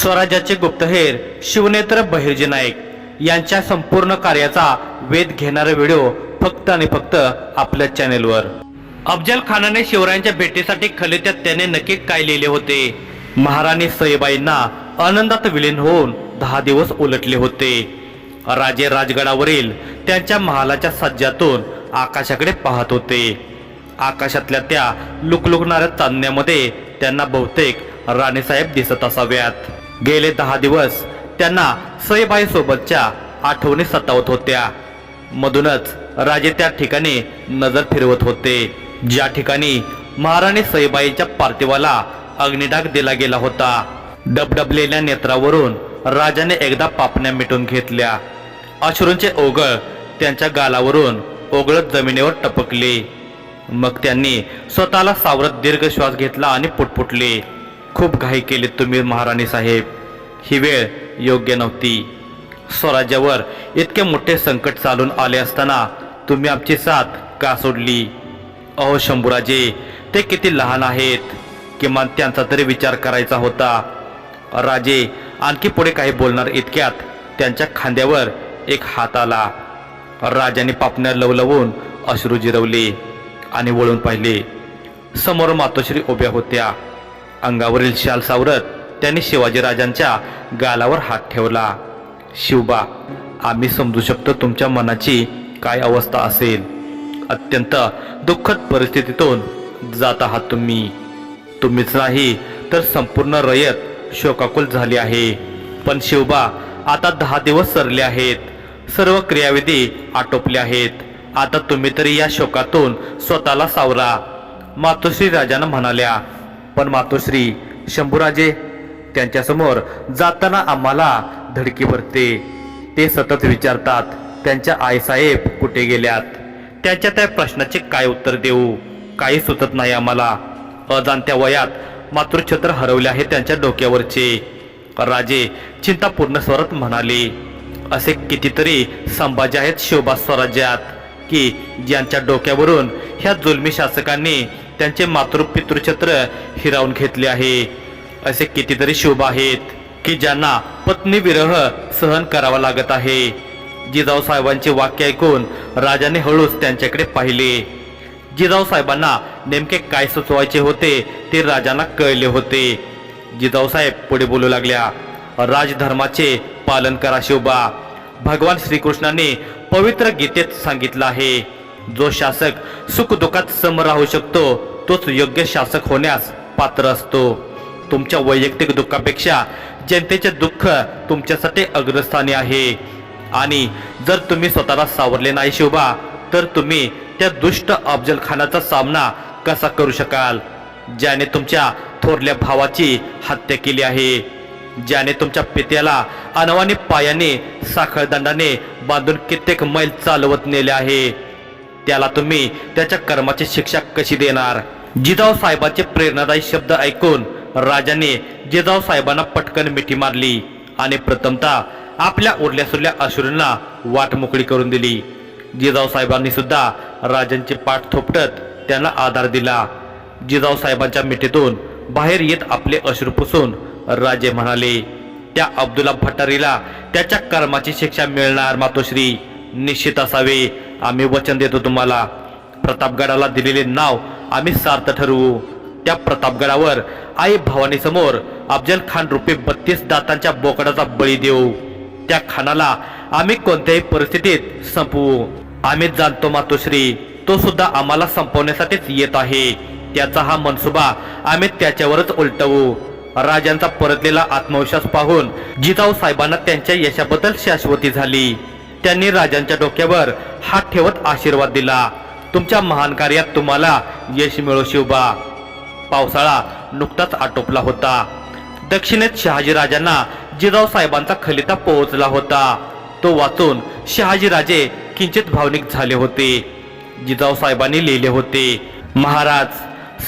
स्वराज्याचे गुप्तहेर शिवनेत्र बहिर्जी नाईक यांच्या संपूर्ण कार्याचा वेध घेणारा व्हिडिओ फक्त आणि फक्त आपल्या चॅनेलवर. अफजल खानाने शिवरायांच्या भेटीसाठी खलित्यात त्याने नक्की काय लिहिले होते? महाराणी सईबाईंना आनंदात विलीन होऊन दहा दिवस उलटले होते. राजे राजगडावरील त्यांच्या महालाच्या सज्जातून आकाशाकडे पाहत होते. आकाशातल्या त्या लुकलुकणाऱ्या चांदण्यामध्ये त्यांना बहुतेक राणीसाहेब दिसत असाव्यात. गेले दहा दिवस त्यांना सईबाईसोबतच्या आठवणी सतावत होत्या. मधूनच राजे त्या ठिकाणी नजर फिरवत होते. ज्या ठिकाणी महाराणी सईबाईच्या पार्थिवाला अग्निडाग दिला गेला होता. डबडबलेल्या नेत्रावरून राजाने एकदा पापण्या मिटून घेतल्या. अश्रूंचे ओघळ त्यांच्या गालावरून ओघळत जमिनीवर टपकले. मग त्यांनी स्वतःला सावरत दीर्घ श्वास घेतला आणि पुटपुटले. खूप घाई केली तुम्ही महाराणी साहेब. ही वेळ योग्य नव्हती. स्वराज्यावर इतके मोठे संकट चालून आले असताना तुम्ही आमची साथ का सोडली? अहो शंभूराजे ते किती लहान आहेत. किमान त्यांचा तरी विचार करायचा होता. राजे आणखी पुढे काही बोलणार इतक्यात त्यांच्या खांद्यावर एक हात आला. राजाने पापण्या लवलवून अश्रू जिरवले आणि वळून पाहिले. समोर मातोश्री उभ्या होत्या. अंगावरील शाल सावरत त्यांनी शिवाजीराजांच्या गालावर हात ठेवला. शिवबा आम्ही समजू शकतो तुमच्या मनाची काय अवस्था असेल. अत्यंत दुःखद परिस्थितीतून जात आहात तुम्ही. तुम्हीच नाही तर संपूर्ण रयत शोकाकुल झाली आहे. पण शिवबा आता दहा दिवस सरले आहेत. सर्व क्रियाविधी आटोपले आहेत. आता तुम्ही तरी या शोकातून स्वतःला सावरा. मातोश्री राजानं म्हणाल्या पण मातोश्री शंभूराजे त्यांच्यासमोर जाताना आम्हाला धडकी भरते. ते सतत विचारतात त्यांच्या आईसाहेब कुठे गेल्यात? त्यांच्या त्या प्रश्नाचे काय उत्तर देऊ? काही सुचत नाही आम्हाला. अजाणत्या वयात मातृछत्र हरवले आहे त्यांच्या डोक्यावरचे. राजे चिंतापूर्ण स्वरात म्हणाले असे कितीतरी संभाजी आहेत शोभा स्वराज्यात की ज्यांच्या डोक्यावरून ह्या जुलमी शासकांनी त्यांचे मातृपितृछत्र हिरावून घेतले आहे. असे कितीतरी शोभा आहेत की ज्यांना पत्नी विरह सहन करावा लागत आहे. जिजाऊ साहेबांचे वाक्य ऐकून राजाने हळूच त्यांच्याकडे पाहिले. जिजाऊ साहेबांना नेमके काय सुचवायचे होते ते राजांना कळले होते. जिजाऊ साहेब पुढे बोलू लागल्या राजधर्माचे पालन करा शिवबा भगवान श्रीकृष्णाने पवित्र गीतेत सांगितलं आहे जो शासक सुखदुःखात सम राहू शकतो तोच योग्य शासक होण्यास पात्र असतो. तुमच्या वैयक्तिक दुःखापेक्षा जनतेचे दुःख तुमच्यासाठी अग्रस्थानी आहे. आणि जर तुम्ही स्वतःला सावरले नाही शिवबा तर तुम्ही त्या दुष्ट अफजल खानाचा सामना कसा करू शकाल? ज्याने तुमच्या थोरल्या भावाची हत्या केली आहे. ज्याने तुमच्या पित्याला अनवानी पायाने साखळदंडाने बांधून कित्येक मैल चालवत नेले आहे. त्याला तुम्ही त्याच्या कर्माची शिक्षा कशी देणार? जिजाऊ साहेबांचे प्रेरणादायी शब्द ऐकून राजाने जिजाऊ साहेबांना पटकन मिठी मारली आणि प्रथमतः आपल्या उरल्या सुरल्या अश्रूंना वाट मोकळी करून दिली. जिजाऊ साहेबांनी सुद्धा राजांचे पाठ थोपटत त्यांना आधार दिला. जिजाऊ साहेबांच्या मिठीतून बाहेर येत आपले अश्रू पुसून राजे म्हणाले त्या अब्दुल्ला भट्टारीला त्याच्या कर्माची शिक्षा मिळणार मातोश्री. निश्चित असावे. आम्ही वचन देतो तुम्हाला. प्रतापगडाला दिलेले नाव आम्ही सार्थ ठरवू त्या प्रतापगडावर आई भवानी समोर अफजल खान रुपये बत्तीस दातांच्या बोकडाचा बळी देऊ. त्या खानाला आम्ही कोणत्याही परिस्थितीत संपवू. आम्ही जाणतो मातोश्री तो सुद्धा आम्हाला संपवण्यासाठीच येत आहे. त्याचा हा मनसुबा आम्ही त्याच्यावरच उलटवू. राजांचा परतलेला आत्मविश्वास पाहून जिजाऊ साहेबांना त्यांच्या यशाबद्दल शाश्वती झाली. त्यांनी राजांच्या डोक्यावर हात ठेवत आशीर्वाद दिला. तुमच्या महान कार्यात तुम्हाला यश मिळो शिवबा. पावसाळा नुकताच आटोपला होता. दक्षिणेत शहाजीराजांना जिजाऊ साहेबांचा खलिता पोहोचला होता. तो वाचून शहाजीराजे किंचित भावनिक झाले होते. जिजाऊ साहेबांनी लिहिले होते महाराज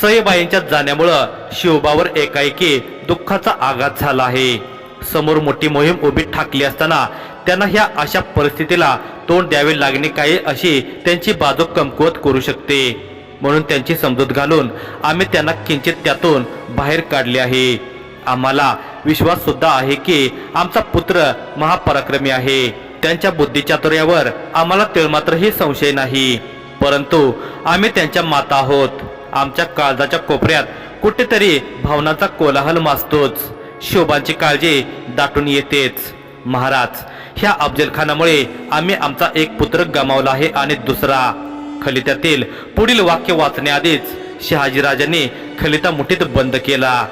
सईबाईंच्या जाण्यामुळं शिवबावर एकाएकी दुःखाचा आघात झाला आहे. समोर मोठी मोहीम उभी ठाकली असताना त्यांना ह्या अशा परिस्थितीला तोंड द्यावे लागणे काही अशी त्यांची बाजू कमकुवत करू शकते. म्हणून त्यांची समजूत घालून आम्ही त्यांना किंचित त्यातून बाहेर काढले आहे. आम्हाला विश्वास सुद्धा आहे की आमचा पुत्र महापराक्रमी आहे. त्यांच्या बुद्धिचातुर्यावर आम्हाला तिळमात्रही संशय नाही. परंतु आम्ही त्यांच्या माता आहोत. आमच्या काळजाच्या कोपऱ्यात कुठेतरी भावनांचा कोलाहल माजतोच शोभांची काळजी दाटून येतेच. महाराज ह्या अफजलखानामुळे आम्ही आमचा एक पुत्र गमावला आहे आणि दुसरा. खलित्यातील पुढील वाक्य वाचण्याआधीच शहाजीराजांनी खलिता मुठीत बंद केला.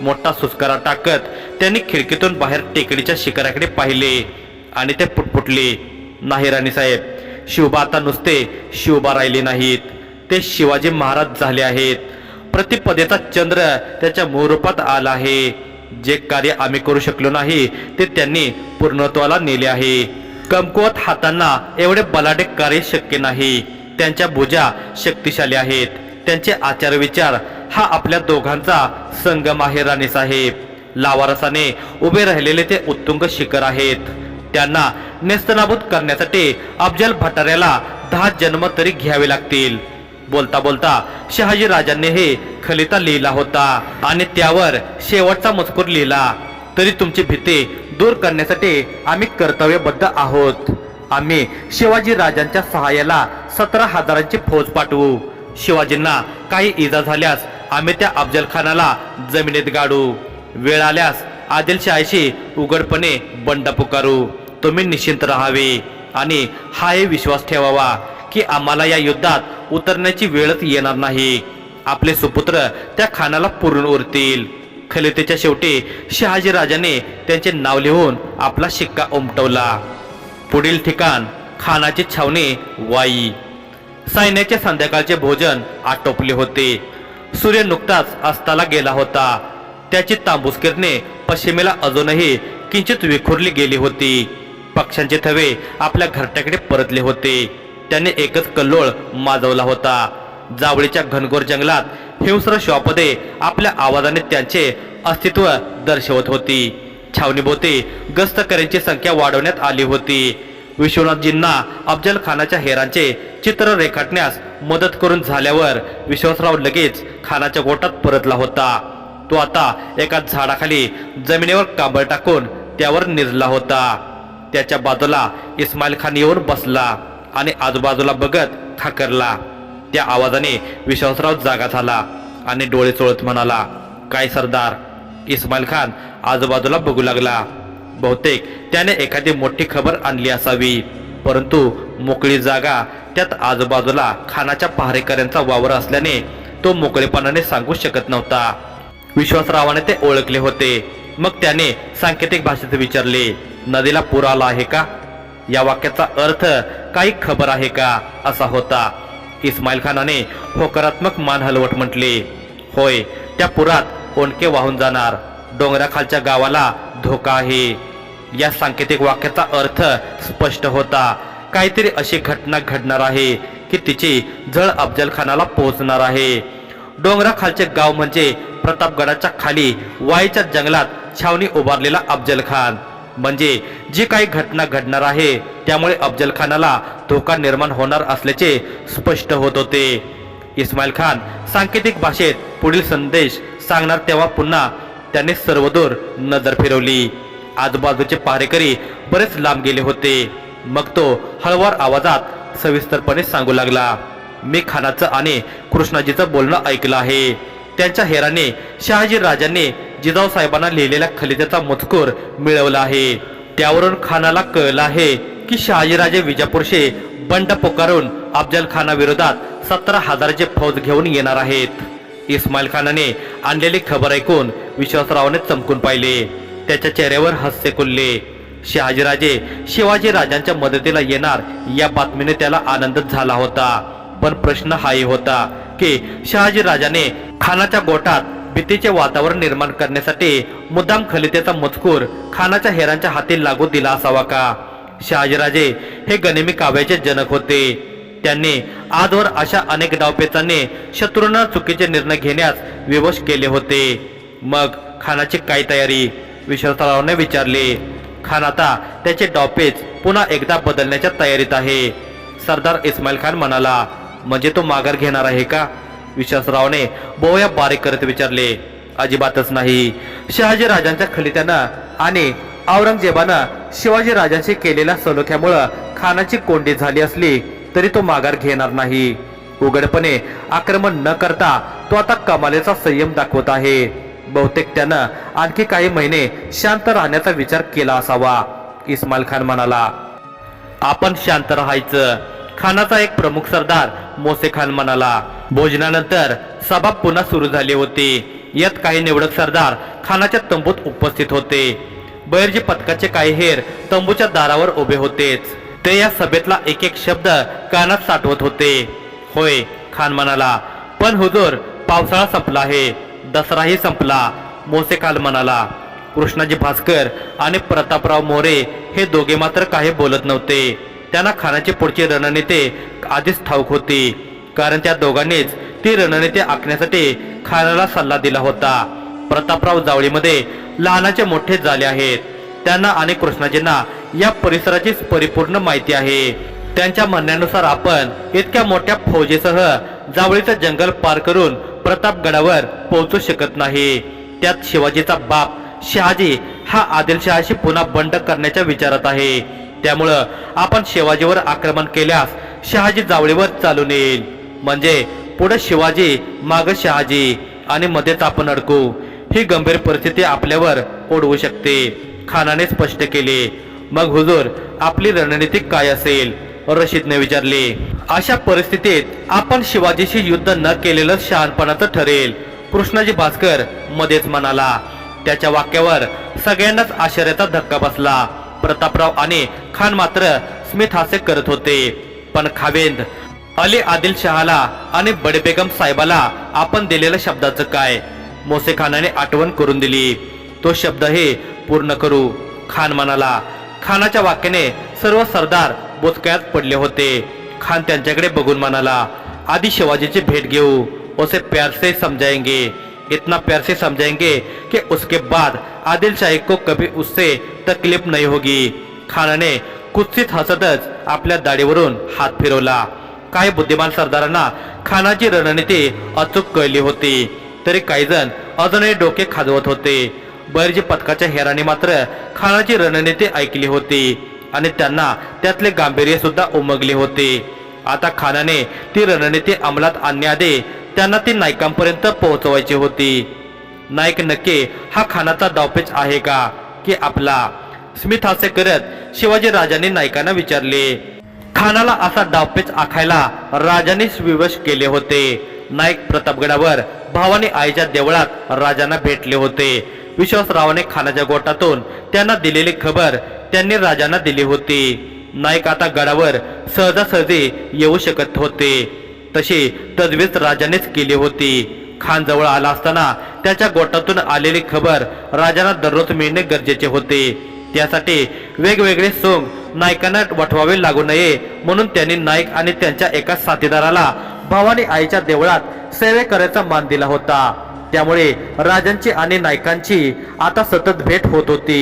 मोठा सुस्कारा टाकत त्यांनी खिडकीतून बाहेर टेकडीच्या शिखराकडे पाहिले आणि ते पुटपुटले. नाही राणी साहेब शिवबा आता नुसते शिवबा राहिले नाहीत. ते शिवाजी महाराज झाले आहेत. प्रतिपदेचा चंद्र त्याच्या मूळरूपात आला आहे. जे कार्य आम्ही करू शकलो नाही ते त्यांनी पूर्णत्वाला नेले आहे. कमकुवत हातांना एवढे बलाढ्य कार्य शक्य नाही. त्यांच्या भुजा शक्तिशाली आहेत. त्यांचे आचार विचार हा आपल्या दोघांचा संगम आहे राणी साहेब. लावारसाने उभे राहिलेले ते उत्तुंग शिखर आहेत. त्यांना नेस्तनाबूत करण्यासाठी अफजल भटाऱ्याला दहा जन्म तरी घ्यावे लागतील. बोलता बोलता शहाजी राजांनी हे खलिता लिहिला होता आणि त्यावर शेवटचा मजकूर लिहिला. तरी तुमची भीती दूर करण्यासाठी आम्ही कर्तव्यबद्ध आहोत. आम्ही शिवाजी राजांच्या सहाय्याला सतरा हजारांची फौज पाठवू. शिवाजींना काही इजा झाल्यास आम्ही त्या अफजल खानाला जमिनीत गाडू. वेळ आल्यास आदिलशाहीशी उघडपणे बंड पुकारू तुम्ही निश्चिंत राहावे आणि हाही विश्वास ठेवावा. की आम्हाला या युद्धात उतरण्याची वेळच येणार नाही. आपले सुपुत्र त्या खानाला पुरून उरतील. खलितेच्या शेवटी शहाजी राजाने त्यांचे नाव लिहून आपला शिक्का उमटवला. पुढील ठिकाण खानाची छावणी वाई. सैन्याचे संध्याकाळचे भोजन आटोपले होते. सूर्य नुकताच अस्ताला गेला होता. त्याची तांबूस किरणे पश्चिमेला अजूनही किंचित विखुरली गेली होती. पक्ष्यांचे थवे आपल्या घरट्याकडे परतले होते. त्याने एकच कल्लोळ माजवला होता. जावळीच्या घनघोर जंगलात हिंस्र श्वापदे आपल्या आवाजाने त्यांचे अस्तित्व दर्शवत होती. छावणीभोवती गस्तकऱ्यांची संख्या वाढवण्यात आली होती. विश्वनाथजींना अफजल खानाच्या हेरांचे चित्र रेखाटण्यास मदत करून झाल्यावर विश्वासराव लगेच खानाच्या गोटात परतला होता. तो आता एका झाडाखाली जमिनीवर कांबळ टाकून त्यावर निजला होता. त्याच्या बाजूला इस्माईल खान येऊन बसला. आणि आजूबाजूला बघत खाकरला. त्या आवाजाने विश्वासराव जागा झाला आणि डोळे चोळत म्हणाला काय सरदार इस्माईल खान आजूबाजूला बघू लागला. बहुतेक त्याने एखादी मोठी खबर आणली असावी. परंतु मोकळी जागा त्यात आजूबाजूला खानाच्या पहारेकऱ्यांचा वावर असल्याने तो मोकळेपणाने सांगू शकत नव्हता. विश्वासरावाने ते ओळखले होते. मग त्याने सांकेतिक भाषेत विचारले नदीला पूर आला आहे का? या वाक्याचा अर्थ काही खबर आहे का? असा होता. इस्माईल खानाने होकारात्मक मान हलवट म्हटले होय त्या पुरात ओणके वाहून जाणार. डोंगराखालच्या गावाला धोका आहे. या सांकेतिक वाक्याचा अर्थ स्पष्ट होता. काहीतरी अशी घटना घडणार आहे की तिची झळ अफजल खानाला पोहोचणार आहे. डोंगराखालचे गाव म्हणजे प्रतापगडाच्या खाली वाईच्या जंगलात छावणी उभारलेला अफजल खान म्हणजे जी काही घटना घडणार आहे त्यामुळे अफजल खानाला धोका निर्माण होणार असल्याचे स्पष्ट होत होते. इस्माईल खान सांकेतिक भाषेत पुढील संदेश सांगणार तेव्हा पुन्हा त्याने सर्वदूर नजर फिरवली. आजूबाजूचे पहारेकरी बरेच लांब गेले होते. मग तो हळवार आवाजात सविस्तरपणे सांगू लागला मी खानाचं आणि कृष्णाजीचं बोलणं ऐकलं आहे. त्यांच्या हेराने शहाजी राजांनी जिजाऊ साहेबांना लिहिलेल्या खलिद्याचा मजकूर मिळवला आहे. त्यावरून खानाला कळलं आहे की शहाजीराजे विजापूरशे बंड पुकारून अफजल खानाविरोधात सतरा हजाराचे फौज घेऊन येणार आहेत. इस्माईल खानाने आणलेली खबर ऐकून विश्वासरावाने चमकून पाहिले. त्याच्या चेहऱ्यावर हास्य खुलले. शहाजीराजे शिवाजी राजांच्या मदतीला येणार या बातमीने त्याला आनंदच झाला होता. पण प्रश्न हाही होता की शहाजी राजाने खानाच्या गोटात भीतीचे वातावरण निर्माण करण्यासाठी मुद्दाम खलितेचा मजकूर खानाच्या हेरांच्या हाती लागू दिला असावा का? शहाजीराजे हे गनिमी काव्याचे जनक होते. त्यांनी आजवर अशा अनेक डावपेचांनी शत्रूंना चुकीचे निर्णय घेण्यास विवश केले होते. मग खानाची काय तयारी? विश्वासरावने विचारले. खान आता त्याचे डावपेच पुन्हा एकदा बदलण्याच्या तयारीत आहे. सरदार इस्माईल खान म्हणाला म्हणजे तो माघार घेणार आहे का? विश्वासरावने बोया बारीक करत विचारले. अजिबातच नाही. शहाजी राजांच्या खलित्यानं आणि औरंगजेबानं शिवाजी राजांशी केलेल्या सलोख्यामुळं खानाची कोंडी झाली असली तरी तो माघार घेणार नाही. उघडपणे आक्रमण न करता तो आता कमालीचा संयम दाखवत आहे. बहुतेक त्यानं आणखी काही महिने शांत राहण्याचा विचार केला असावा इस्माईल खान म्हणाला. आपण शांत राहायचं खानाचा एक प्रमुख सरदार मोसे खान म्हणाला. भोजनानंतर सभा पुन्हा सुरू झाली होती. यात काही निवडक सरदार खानाच्या तंबूत उपस्थित होते. बैरजी पथकाचे काही हेर तंबूच्या दारावर उभे होतेच. ते या सभेतला एक एक शब्द कानात साठवत होते. होय खान म्हणाला पण हुजूर पावसाळा संपला आहे. दसराही संपला मोसे खान म्हणाला. कृष्णाजी भास्कर आणि प्रतापराव मोरे हे दोघे मात्र काही बोलत नव्हते. त्यांना खानाची पुढची रणनीते आधीच ठाऊक होती. कारण त्या दोघांनीच ती रणनीती आखण्यासाठी खानाला सल्ला दिला होता. प्रतापराव जावळीमध्ये लहानाचे मोठे झाले आहेत. त्यांना आणि कृष्णाजींना या परिसराची परिपूर्ण माहिती आहे. त्यांच्या म्हणण्यानुसार आपण इतक्या मोठ्या फौजेसह जावळीचं जंगल पार करून प्रतापगडावर पोहोचू शकत नाही. त्यात शिवाजीचा बाप शहाजी हा आदिलशहाशी पुन्हा बंड करण्याच्या विचारात आहे. त्यामुळं आपण शिवाजीवर आक्रमण केल्यास शहाजी जावळीवर चालून येईल. म्हणजे पुढे शिवाजी माग शहाजी आणि मध्येच आपण अडकू ही गंभीर परिस्थिती आपल्यावर ओढवू शकते खानाने स्पष्ट केले. मग हुजूर आपली रणनीती काय असेल? रशीदने विचारले. अशा परिस्थितीत आपण शिवाजीशी युद्ध न केलेलं शहाणपणाचं ठरेल कृष्णाजी भास्कर मध्येच म्हणाला. त्याच्या वाक्यावर सगळ्यांनाच आश्चर्याचा धक्का बसला. प्रतापराव आणि खान मात्र स्मित हास्य करत होते. पण खावेंद अली आदिल शहाला आणि बडबेगम साहेबाला आपण दिलेल्या शब्दाचं काय? मोसे खानाने आठवण करून दिली. तो शब्द हे पूर्ण करू. खान म्हणाला खानाच्या वाक्याने सर्व सरदार बोचक्यात पडले होते. खान त्यांच्याकडे बघून म्हणाला आधी शिवाजीची भेट घेऊ. उसे प्यार से इतना प्यार से समझाएंगे कि उसके बाद आदिल शाही को कभी उससे तकलीफ नहीं होगी. खानाने कुत्सित हसतच आपल्या दाढीवरून हात फिरवला. काही बुद्धिमान सरदारांना खानाची रणनीती अचूक कळली होती. तरी काही जण अजूनही डोके खाजवत होते. बैरजी पथकाच्या हेराने मात्र खानाची रणनीती ऐकली होती आणि त्यांना त्यातले गांभीर्य सुद्धा उमगले होते. आता खानाने ती रणनीती अंमलात आणण्याआधी त्यांना ती नायकांपर्यंत पोहोचवायची होती. नाईक नक्की हा खानाचा डावपेच आहे का? की आपला? स्मित हास्य करत शिवाजी राजांनी नायकांना विचारले. खानाला असा डावपेच आखायला राजानेच विवश केले होते. नाईक प्रतापगडावर भावानी आईच्या देवळात राजांना भेटले होते. विश्वासरावाने खानाच्या गोटातून त्यांना दिलेली खबर त्यांनी राजांना दिली होती. नाईक आता गडावर सहजासहजी येऊ शकत होते. तशी तजवीज राजानेच केली होती. खान जवळ आला असताना त्याच्या गोटातून आलेली खबर राजांना दररोज मिळणे गरजेचे होते. त्यासाठी वेगवेगळे सोंग नायकांना वठवावे लागू नये. म्हणून त्यांनी नाईक आणि त्यांच्या एका साथीदाराला भवानी आईच्या देवळात सेवे करायचा मान दिला होता. त्यामुळे राजांची आणि नायकांची आता सतत भेट होत होती.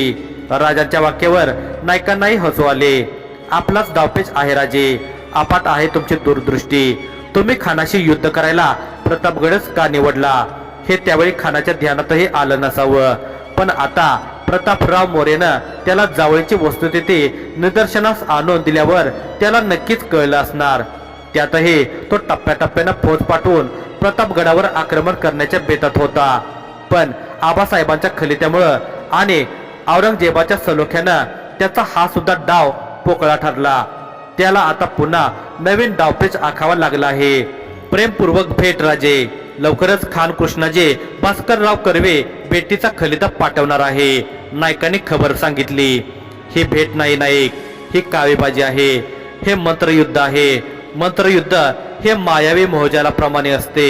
राजांच्या वाक्यावर नायकांनाही हसू आले. आपलाच डावपेच आहे राजे. आपात आहे तुमची दूरदृष्टी. तुम्ही खानाशी युद्ध करायला प्रतापगडच का निवडला? हे त्यावेळी खानाच्या ध्यानातही आलं नसावं. पण आता प्रतापराव मोरेनं त्याला जावळीची वस्तुस्थिती निदर्शनास आणून दिल्यावर त्याला नक्कीच कळलं असणार. त्यातही तो टप्प्याटप्प्यानं फौज पाठवून प्रतापगडावर आक्रमण करण्याच्या बेतात होता. पण आबासाहेबांच्या खलित्यामुळं आणि औरंगजेबाच्या सलोख्यानं त्याचा हा सुद्धा डाव पोकळा ठरला. त्याला आता पुन्हा नवीन डावपेच आखावा लागला आहे. प्रेमपूर्वक भेट राजे लवकरच खान कृष्णाजी भास्करराव कर्वे भेटीचा खलिता पाठवणार आहे. नायकांनी खबर सांगितली ही भेट नाही नाईक ही कावेबाजी आहे हे मंत्रयुद्ध आहे. मंत्रयुद्ध हे मायावी मोहजाला प्रमाणे असते.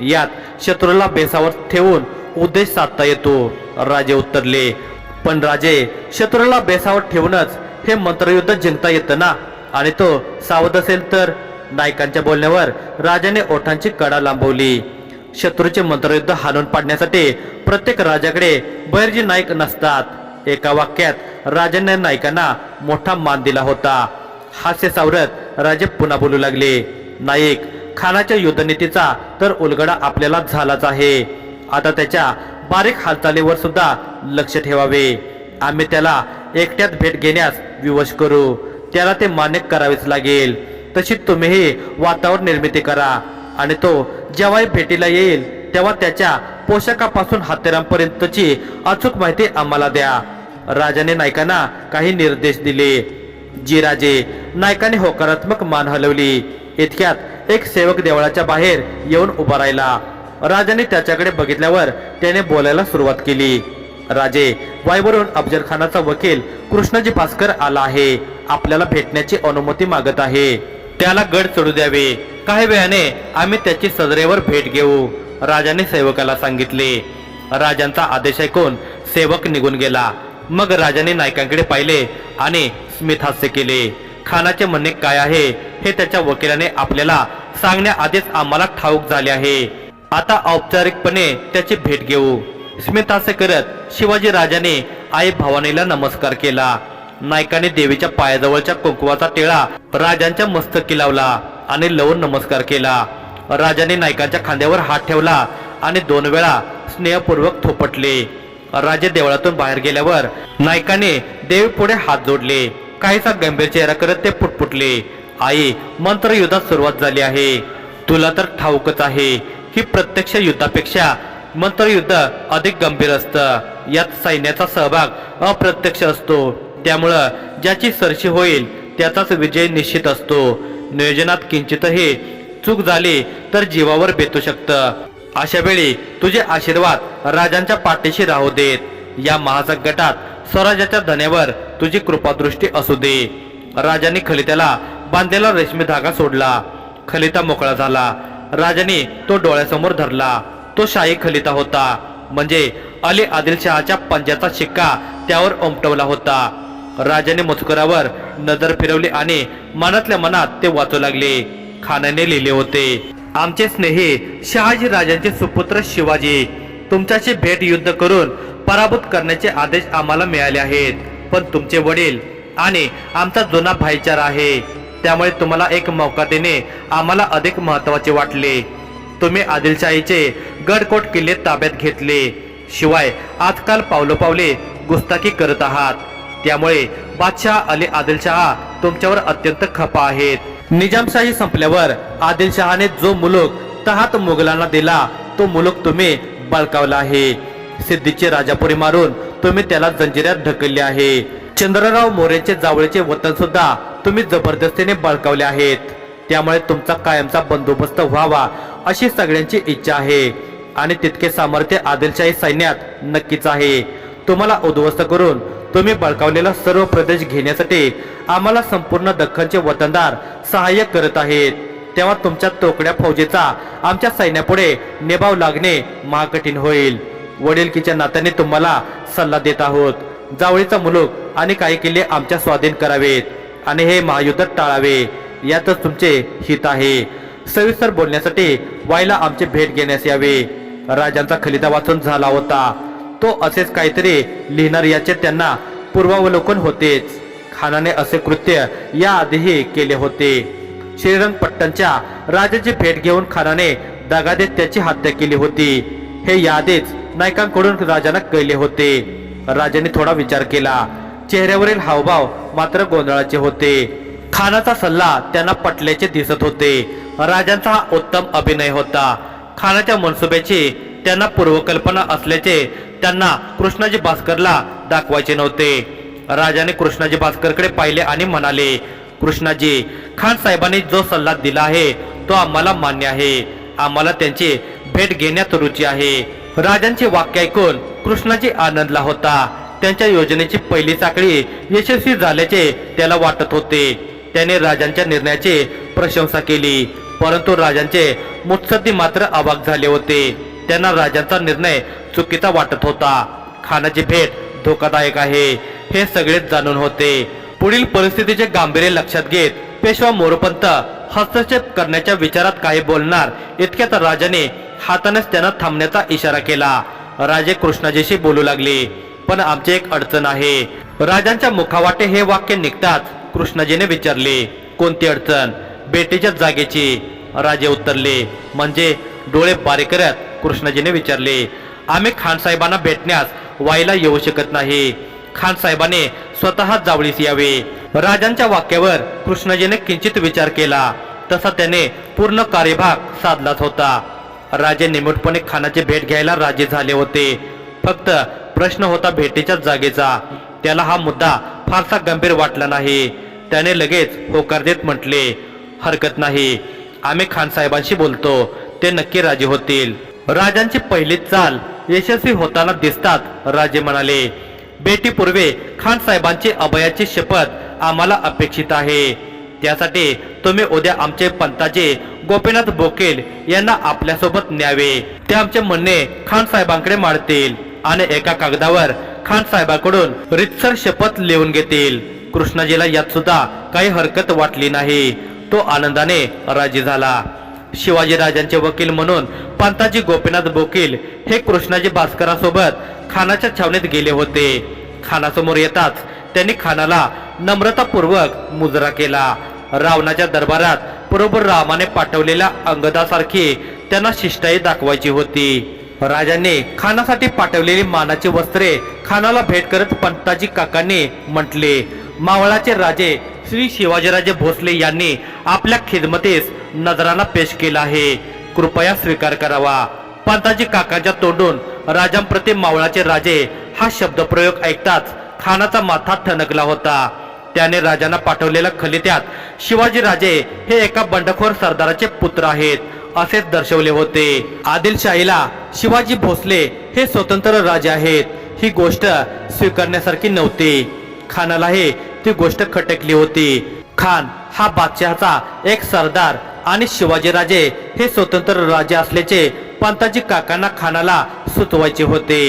यात शत्रूला बेसावर ठेवून उद्देश साधता येतो. राजे उत्तरले पण राजे शत्रूला बेसावर ठेवूनच हे मंत्रयुद्ध जिंकता येतं ना? आणि तो सावध असेल तर? नायकांच्या बोलण्यावर राजाने ओठांची कडा लांबवली. शत्रूचे मंत्रयुद्ध हाणून पाडण्यासाठी प्रत्येक राजाकडे बैरजी नाईक नसतात. एका वाक्यात राजाने नायकांना मोठा मान दिला होता. हास्य सावरत राजे पुन्हा बोलू लागले नाईक खानाच्या युद्धनीतीचा तर उलगडा आपल्याला झालाच आहे. आता त्याच्या बारीक हालचालीवर सुद्धा लक्ष ठेवावे. आम्ही त्याला एकट्यात भेट घेण्यास विवश करू. त्याला ते मान्य करावेच लागेल. तशी तुम्हीही वातावरण निर्मिती करा. आणि तो जेव्हाही भेटीला येईल तेव्हा त्याच्या पोशाखापासून हत्यारांपर्यंतची अचूक माहिती आम्हाला द्या. राजाने नायकांना काही निर्देश दिले. जी राजे नायकाने होकारात्मक मान हलवली. इतक्यात एक सेवक देवळाच्या बाहेर येऊन उभा राहिला. राजाने त्याच्याकडे बघितल्यावर त्याने बोलायला सुरुवात केली. राजे वायवरून अफजल खानाचा वकील कृष्णाजी भास्कर आला आहे. आपल्याला भेटण्याची अनुमती मागत आहे. त्याला गड चढू द्यावे. काही वेळाने आम्ही त्याची सदरेवर भेट घेऊ. राजाने सेवकाला सांगितले. राजांचा आदेश ऐकून सेवक निघून गेला. मग राजाने नायकांकडे पाहिले आणि स्मितहास्य केले. खानाचे म्हणणे काय आहे हे त्याच्या वकिलाने आपल्याला सांगण्याआधीच आम्हाला ठाऊक झाले आहे. आता औपचारिकपणे त्याची भेट घेऊ. स्मितहास्य करत शिवाजी राजाने आई भवानीला नमस्कार केला. नायकाने देवीच्या पायाजवळच्या कुंकुवाचा टिळा राजांच्या मस्तकी लावला आणि लवून नमस्कार केला. राजाने नायकाच्या खांद्यावर हात ठेवला आणि दोन वेळा स्नेहपूर्वक थोपटले. राजे देवळातून बाहेर गेल्यावर नायकाने देवी पुढे हात जोडले. काहीसा गंभीर चेहरा करत ते पुटपुटले. आई मंत्रयुद्धात सुरुवात झाली आहे. तुला तर ठाऊकच आहे. की प्रत्यक्ष युद्धापेक्षा मंत्रयुद्ध अधिक गंभीर असतं. यात सैन्याचा सहभाग अप्रत्यक्ष असतो. त्यामुळं ज्याची सरशी होईल त्याचाच विजय निश्चित असतो. नियोजनात किंचितही चूक झाली तर जीवावर बेतू शकतं. अशा वेळी तुझे आशीर्वाद राजांच्या पाठीशी राहू देत. या महासंकटात स्वराज्याच्या धन्यावर तुझी कृपादृष्टी असू दे. राजाने खलित्याला बांधलेला रेशमी धागा सोडला. खलिता मोकळा झाला. राजाने तो डोळ्यासमोर धरला. तो शाही खलिता होता. म्हणजे अली आदिलशहाच्या पंजाचा शिक्का त्यावर उमटवला होता. राजाने मजकुरावर नजर फिरवली आणि मनातल्या मनात ते वाचू लागले. खानाने लिहिले होते आमचे स्नेही शहाजी राजांचे सुपुत्र शिवाजी तुमच्याशी भेट युद्ध करून पराभूत करण्याचे आदेश आम्हाला मिळाले आहेत. पण तुमचे वडील आणि आमचा जुना भाईचारा आहे. त्यामुळे तुम्हाला एक मौका देणे आम्हाला अधिक महत्त्वाचे वाटले. तुम्ही आदिलशाहीचे गडकोट किल्ले ताब्यात घेतले. शिवाय आजकाल पावलोपावले गुस्ताखी करत आहात. त्यामुळे बादशाह अली आदिलशहा तुमच्यावर अत्यंत खपा आहेत. निजामशाही संपल्यावर आदिलशहाने जो मुलुक तहात मुघलांना दिला तो मुलुक तुम्ही बळकावला आहे. सिद्धीचे राजापुरी मारून तुम्ही त्याला जंजिऱ्यात ढकलले आहे. चंद्रराव मोरेचे जावळीचे वतन सुद्धा तुम्ही जबरदस्तीने बळकावले आहेत. त्यामुळे तुमचा कायमचा बंदोबस्त व्हावा अशी सगळ्यांची इच्छा आहे. आणि तितके सामर्थ्य आदिलशाही सैन्यात नक्कीच आहे. तुम्हाला उद्ध्वस्त करून तुम्ही बळकावलेला सर्व प्रदेश घेण्यासाठी आम्हाला संपूर्ण दख्खनचे वतनदार सहाय्य करत आहेत. तेव्हा तुमच्या तोकड्या फौजेचा आमच्या सैन्यापुढे निभाव लागणे महाकठीण होईल. वडीलकीच्या नात्याने तुम्हाला सल्ला देत आहोत. जावळीचा मुलुक आणि काही किल्ले आमच्या स्वाधीन करावेत आणि हे महायुद्ध टाळावे. यातच तुमचे हित आहे. सविस्तर बोलण्यासाठी वाईला आमची भेट घेण्यास यावे. राजांचा खलिदा वाचून झाला होता. तो असेच काहीतरी लिहिणार याचे त्यांना पूर्वावलोकन होतेच. खानाने असे कृत्य याआधीही केले होते. श्रीरंगपट्टणच्या राजाची भेट घेऊन खानाने दगा देत त्याची हत्या केली होती. हे याआधीच नायकांकडून राजानं कळले होते. राजाने थोडा विचार केला. चेहऱ्यावरील हावभाव मात्र गोंधळाचे होते. खानाचा सल्ला त्यांना पटल्याचे दिसत होते. राजांचा हा उत्तम अभिनय होता. खानाच्या मनसुब्याची त्यांना पूर्वकल्पना असल्याचे त्यांना कृष्णाजी भास्करला दाखवायचे नव्हते. राजाने कृष्णाजी भास्करकडे पाहिले आणि म्हणाले कृष्णाजी खान साहेबांनी जो सल्ला दिला आहे तो आम्हाला मान्य आहे. आम्हाला त्यांची भेट घेण्यात रुची आहे. राजांचे वाक्य ऐकून कृष्णाजी आनंदला होता. त्यांच्या योजनेची पहिली साखळी यशस्वी झाल्याचे त्याला वाटत होते. त्याने राजांच्या निर्णयाची प्रशंसा केली परंतु राजांचे मुत्सद्दी मात्र अवाक झाले होते. त्यांना राजांचा निर्णय चुकीचा वाटत होता. खानाची भेट धोकादायक आहे हे सगळेच जाणून होते. पुढील परिस्थितीचे गांभीर्य लक्षात घेत पेशवा मोरपंत हस्तक्षेप करण्याच्या विचारात काही बोलणार इतक्यात राजाने हातानेच त्यांना थांबण्याचा इशारा केला. राजे कृष्णाजीशी बोलू लागले पण आमची एक अडचण आहे. राजांच्या मुखावाटे हे वाक्य निघताच कृष्णाजीने विचारले कोणती अडचण? बेटीच्या जागेची. राजे उतरले म्हणजे डोळे बारीक करत कृष्णाजीने विचारले आम्ही खानसाहेबांना भेटण्यास वाईला येऊ शकत नाही. खानसाहेबाने स्वतः जावळीस यावे. राजांच्या वाक्यावर कृष्णाजीने किंचित विचार केला. तसा त्याने पूर्ण कार्यभाग साधलाच होता. राजे निमूटपणे खानाची भेट घ्यायला राजे झाले होते. फक्त प्रश्न होता भेटीच्या जागेचा. त्याला हा मुद्दा फारसा गंभीर वाटला नाही. त्याने लगेच होकार देत म्हटले हरकत नाही. आम्ही खानसाहेबांशी बोलतो. ते नक्की राजे होतील. राजांची पहिली चाल यशस्वी होताना दिसतात राजे म्हणाले. भेटीपूर्वी खान साहेबांची अभयाची शपथ आम्हाला अपेक्षित आहे. त्यासाठी तुम्ही उद्या आमचे पंताचे गोपीनाथ बोकेल यांना आपल्यासोबत न्यावे. ते आमचे म्हणणे खान साहेबांकडे मांडतील आणि एका कागदावर खान साहेबांकडून रितसर शपथ लिहून घेतील. कृष्णाजीला यात सुद्धा काही हरकत वाटली नाही. तो आनंदाने राजी झाला. शिवाजीराजांचे वकील म्हणून पंताजी गोपीनाथ बोकील हे कृष्णाजी भास्करासोबत खानाच्या छावणीत गेले होते. खानासमोर येताच त्यांनी खानाला नम्रतापूर्वक मुजरा केला. रावणाच्या दरबारात बरोबर रामाने पाठवलेल्या अंगदासारखी त्यांना शिष्टाई दाखवायची होती. राजांनी खानासाठी पाठवलेली मानाची वस्त्रे खानाला भेट करत पंताजी काकांनी म्हटले मावळाचे राजे श्री शिवाजीराजे भोसले यांनी आपल्या खिदमतीस नजराला पेश केला आहे. कृपया स्वीकार करावा. पंताजी काकांच्या तोंडून राजांप्रती मावळाचे राजे हा शब्दप्रयोग ऐकताच खानाचा माथा ठणकला होता. त्याने राजांना पाठवलेल्या खलित्यात शिवाजी राजे हे एका बंडखोर सरदाराचे पुत्र आहेत असेच दर्शवले होते. आदिलशाहीला शिवाजी भोसले हे स्वतंत्र राजे आहेत. ही गोष्ट स्वीकारण्यासारखी नव्हती. खानालाही ती गोष्ट खटकली होती. खान हा बादशहाचा एक सरदार आणि शिवाजीराजे हे स्वतंत्र राजे असल्याचे पंताजी काकांना खानाला सुचवायचे होते.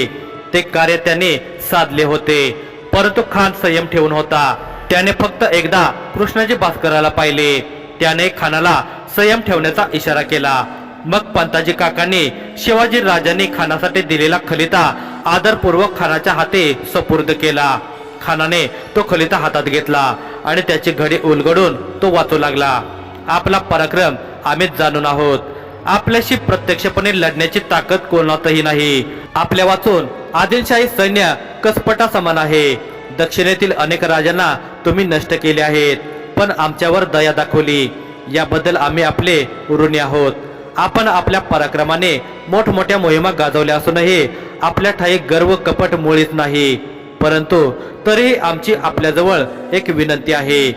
ते कार्य त्याने साधले होते. परंतु खान संयम ठेवून होता. त्याने फक्त एकदा कृष्णाजी भास्कराला पाहिले. त्याने खानाला संयम ठेवण्याचा इशारा केला. मग पंताजी काकांनी शिवाजी राजांनी खानासाठी दिलेला खलिता आदरपूर्वक खानाच्या हाती सपूर्द केला. खानाने तो खलिता हातात घेतला आणि त्याची घडी उलगडून तो वाचू लागला. आपला पराक्रम आम्हीच जाणून आहोत. आपल्याशी प्रत्यक्षपणे लढण्याची ताकद कोणातही नाही. आपल्या वाचून आदिलशाही सैन्य कसपटा समान आहे. दक्षिणेतील अनेक राजांना तुम्ही नष्ट केले आहेत पण आमच्यावर दया दाखवली. याबद्दल आम्ही आपले ऋणी आहोत. आपण आपल्या पराक्रमाने मोठमोठ्या मोहिमा गाजवल्या असूनही आपल्या ठाई गर्व कपट मुळीच नाही. परंतु तरीही आमची आपल्याजवळ एक विनंती आहे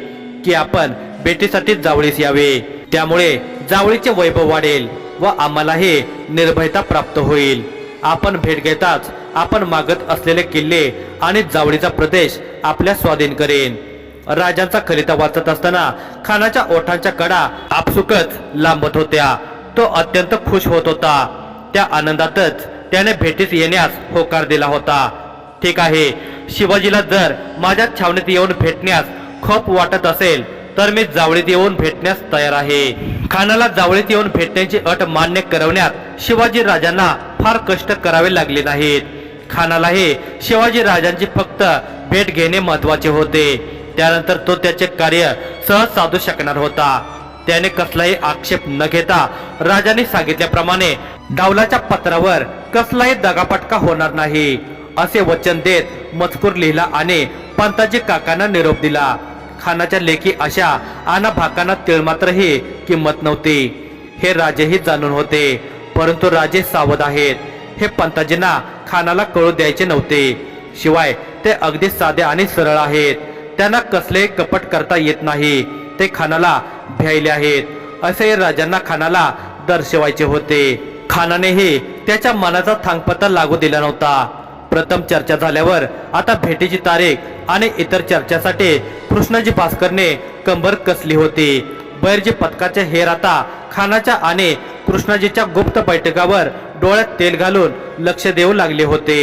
की आपण भेटीसाठी जावळीस यावे. त्यामुळे जावळीचे वैभव वाढेल व आम्हालाही निर्भयता प्राप्त होईल. आपण भेट घेताच आपण मागत असलेले किल्ले आणि जावळीचा प्रदेश आपल्या स्वाधीन करेन. राजांचा खलिता वाचत असताना खानाच्या ओठांच्या कडा आपसुकच लांबत होत्या. तो अत्यंत खुश होत होता. त्या आनंदातच त्याने भेटीस येण्यास होकार दिला होता. ठीक आहे शिवाजीला जर माझ्या छावणीत येऊन भेटण्यास खूप वाटत असेल तर मी जावळीत येऊन भेटण्यास तयार आहे. खानाला जावळीत येऊन भेटण्याची अट मान्य करवण्यात शिवाजी राजांना फार कष्ट करावे लागले नाहीत. खानालाही शिवाजी राजांची फक्त भेट घेणे महत्त्वाचे होते. त्यानंतर तो त्याचे कार्य सहज साधू शकणार होता. त्याने कसलाही आक्षेप न घेता राजाने सांगितल्याप्रमाणे डावलाच्या पत्रावर कसलाही दगापटका होणार नाही. असे वचन देत मजकूर लिहिला आणि पंताजी काकांना निरोप दिला. खानाच्या लेखी अशा आना भाकांना तिळमात्रही किंमत नव्हती. हे राजेही जाणून होते परंतु राजे सावध आहेत. हे पंताजींना खानाला कळू द्यायचे नव्हते. शिवाय ते अगदी साधे आणि सरळ आहेत. त्यांना कसले कपट करता येत नाही. ते खानाला भ्यायले आहेत. असे राजांना खानाला दर्शवायचे होते. खानानेही त्याच्या मनाचा थांगपत्ता लागू दिला नव्हता. प्रथम चर्चा झाल्यावर आता भेटीची तारीख आणि इतर चर्चासाठी कृष्णाजी भास्करने कंबर कसली होती? बैरजी पथकाचे हेर आता खानाच्या आणि कृष्णाजीच्या गुप्त बैठकावर डोळ्यात तेल घालून लक्ष देऊ लागले होते.